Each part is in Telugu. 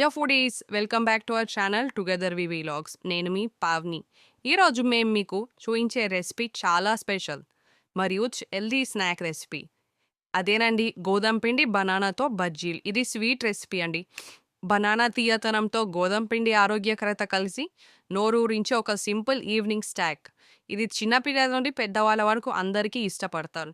Yeah foodies welcome back to our channel Together We Vlogs. నేను మీ పావ్ని. ఈరోజు మేము మీకు చూపించే రెసిపీ చాలా స్పెషల్ మరియు హెల్దీ స్నాక్ రెసిపీ. అదేనండి గోధుమ పిండి బనానాతో బజ్జీలు. ఇది స్వీట్ రెసిపీ అండి. బనానా తీయతనంతో గోధుమ పిండి ఆరోగ్యకరత కలిసి నోరూరించే ఒక సింపుల్ ఈవినింగ్ స్టాక్. ఇది చిన్నపిల్లల నుండి పెద్దవాళ్ళ వరకు అందరికీ ఇష్టపడతారు.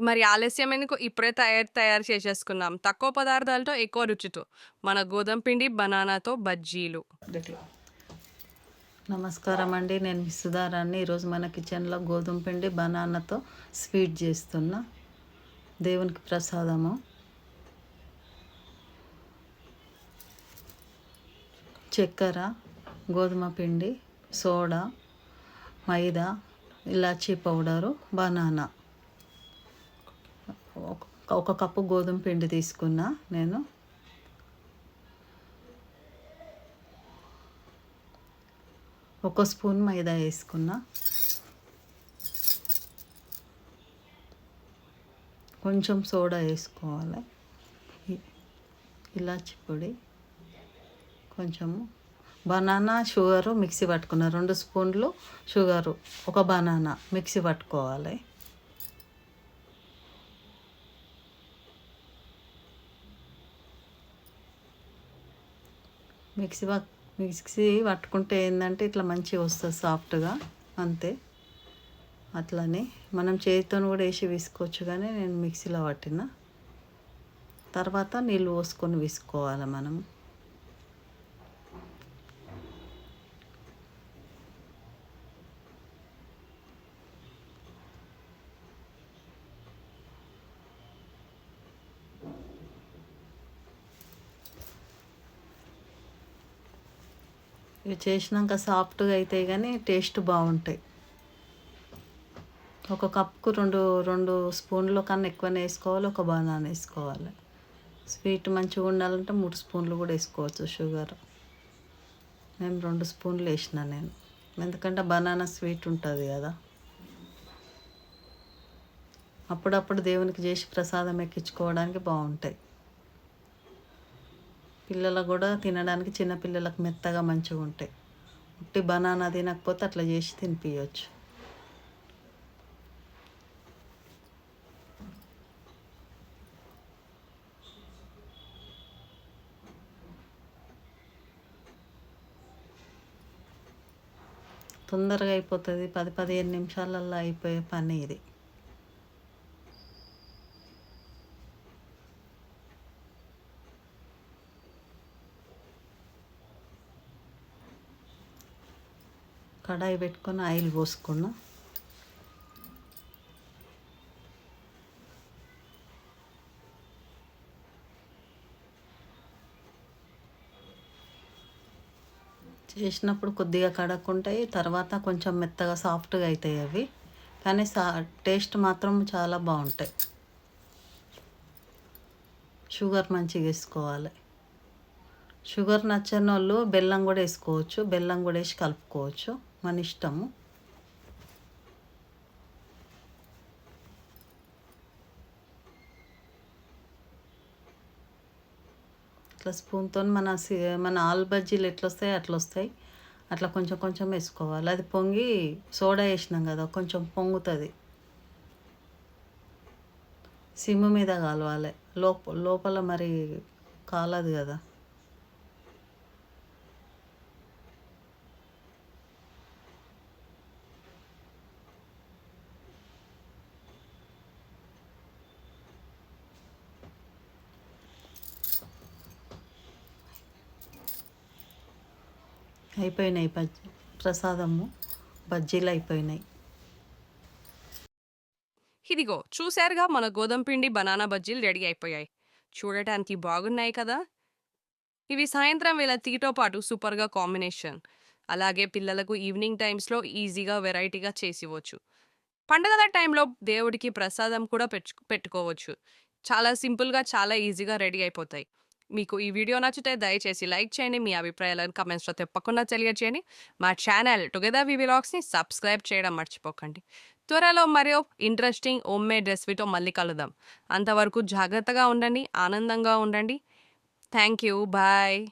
మరి ఆలస్యం ఎందుకు? ఇప్పుడే తయారు తయారు చేసేసుకున్నాం. తక్కువ పదార్థాలతో ఎక్కువ రుచితో. మన గోధుమ పిండి బనానాతో బజ్జీలు. నమస్కారం అండి. నేను మీ సుధారాన్ని ఈరోజు మన కిచెన్లో గోధుమ పిండి బనానాతో స్వీట్ చేస్తున్నా. దేవునికి ప్రసాదము. చక్కెర గోధుమ పిండి సోడా మైదా ఇలాచీ పౌడరు బనానా. ఒక- కప్పు గోధుమ పిండి తీసుకున్నా నేను. ఒక స్పూన్ మైదా వేసుకున్నా. కొంచెం సోడా వేసుకోవాలి. ఇలాచి పొడి. కొంచెము బనానా షుగరు మిక్సీ పట్టుకున్న. రెండు స్పూన్లు షుగరు. ఒక బనానా మిక్సీ పట్టుకోవాలి. మిక్సీ మిక్సీ పట్టుకుంటే ఏంటంటే ఇట్లా మంచిగా వస్తుంది సాఫ్ట్గా అంతే. అట్లనే మనం చేతితో కూడా వేసి విసుకోవచ్చు కానీ నేను మిక్సీలో పట్టిన. తర్వాత నీళ్ళు పోసుకొని విసుకోవాలి మనం. ఇవి చేసినాక సాఫ్ట్గా అవుతాయి కానీ టేస్ట్ బాగుంటాయి. ఒక కప్కు రెండు రెండు స్పూన్ల కన్నా ఎక్కువనే వేసుకోవాలి ఒక బనానా వేసుకోవాలి. స్వీట్ మంచిగా ఉండాలంటే మూడు స్పూన్లు కూడా వేసుకోవచ్చు షుగర్. నేను రెండు స్పూన్లు వేసిన నేను. ఎందుకంటే బనానా స్వీట్ ఉంటుంది కదా. అప్పుడప్పుడు దేవునికి చేసి ప్రసాదం ఎక్కించుకోవడానికి బాగుంటాయి. పిల్లలకు కూడా తినడానికి చిన్న పిల్లలకు మెత్తగా మంచిగా ఉంటాయి. ఉట్టి బనానా తినకపోతే అట్లా చేసి తినిపించవచ్చు తొందరగా అయిపోతుంది. పది పదిహేను నిమిషాలల్లో అయిపోయే పని ఇది. కడాయి పెట్టుకొని ఆయిల్ పోసుకున్నా. చేసినప్పుడు కొద్దిగా కడకుంటాయి తర్వాత కొంచెం మెత్తగా సాఫ్ట్గా అవుతాయి అవి. కానీ సా టేస్ట్ మాత్రం చాలా బాగుంటాయి. షుగర్ మంచిగా వేసుకోవాలి. షుగర్ నచ్చని వాళ్ళు బెల్లం కూడా వేసుకోవచ్చు బెల్లం కూడా వేసి కలుపుకోవచ్చు. మన ఇష్టము ఇట్లా స్పూన్తో మన సి- మన ఆలు బజ్జీలు ఎట్లా వస్తాయి అట్లా వస్తాయి అట్లా కొంచెం కొంచెం వేసుకోవాలి. అది పొంగి సోడా వేసినాం కదా కొంచెం పొంగుతుంది. సిమ్ మీద కాలవాలి. లోప లోపల మరి కాలదు కదా. అయిపోయినాయి బజ్జీ ప్రసాదము. బజ్జీలు అయిపోయినాయి. ఇదిగో చూశారుగా మన గోధుమ పిండి బనానా బజ్జీలు రెడీ అయిపోయాయి. చూడటానికి బాగున్నాయి కదా? ఇవి సాయంత్రం వేళ తీతో పాటు సూపర్గా కాంబినేషన్. అలాగే పిల్లలకు ఈవినింగ్ టైమ్స్లో ఈజీగా వెరైటీగా చేసివచ్చు పండగల టైంలో దేవుడికి ప్రసాదం కూడా పెట్టు పెట్టుకోవచ్చు. చాలా సింపుల్గా చాలా ఈజీగా రెడీ అయిపోతాయి. మీకు ఈ వీడియో నచ్చితే దయచేసి లైక్ చేయండి మీ అభిప్రాయాలను కమెంట్స్లో తప్పకుండా తెలియజేయండి. మా ఛానల్ టుగెదర్ వి వ్లాగ్స్ని సబ్స్క్రైబ్ చేయడం మర్చిపోకండి. త్వరలో మరో ఇంట్రెస్టింగ్ హోమ్ మేడ్ రెసిపీతో మళ్ళీ కలుద్దాం. అంతవరకు జాగ్రత్తగా ఉండండి ఆనందంగా ఉండండి. Thank you bye.